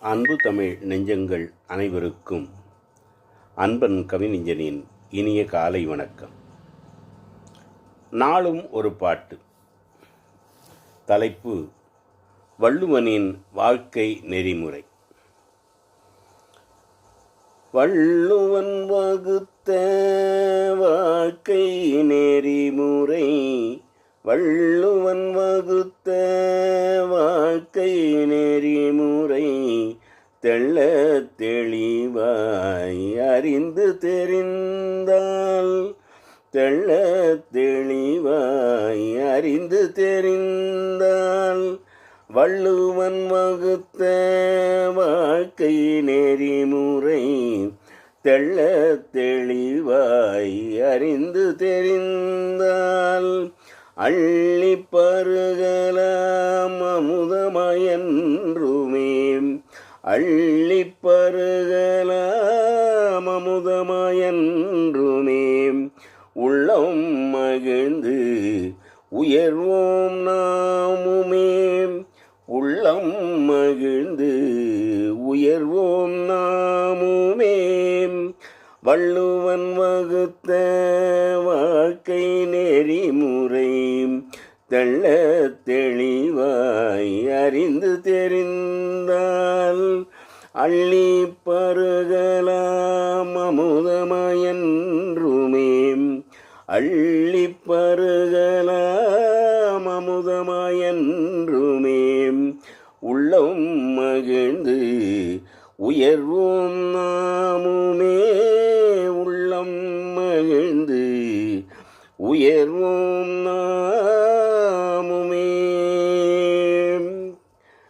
அன்பு தமிழ் நெஞ்சங்கள் அனைவருக்கும் அன்பன் கவிநெஞ்சனின் இனிய காலை வணக்கம். நாளும் ஒரு பாட்டு. தலைப்பு வள்ளுவனின் வாழ்க்கை நெறிமுறை. வள்ளுவன் வகுத்த வாழ்க்கை நெறிமுறை வள்ளுவன் வகுத்த நெறிமுறை தெள்ள தெளிவாய் அறிந்து தெரிந்தால் தெள்ள தெளிவாய் அறிந்து தெரிந்தால் வள்ளுவன் வகுத்த வாழ்க்கை நெறிமுறை தெள்ள தெளிவாய் அறிந்து தெரிந்தால் அள்ளி பருகலாம் அள்ளி பருகலாம் அமுதமயன்றுமே. உள்ளம் மகிழ்ந்து உயர்வோம் நாமுமே. உள்ளம் மகிழ்ந்து உயர்வோம் நாமுமே. வள்ளுவன் வகுத்த வாழ்க்கை நெறிமுறை தெள்ள தெளிவாய் அறிந்து தெரிந்தால் அள்ளி பருகலாம் அமுதமயன்றுமே. அள்ளி பருகலாம் அமுதமயன்றுமே. உள்ளம் மகிழ்ந்து உயர்வோம் நாமுமே. உள்ளம் மகிழ்ந்து உயர்வோம் நாமுமே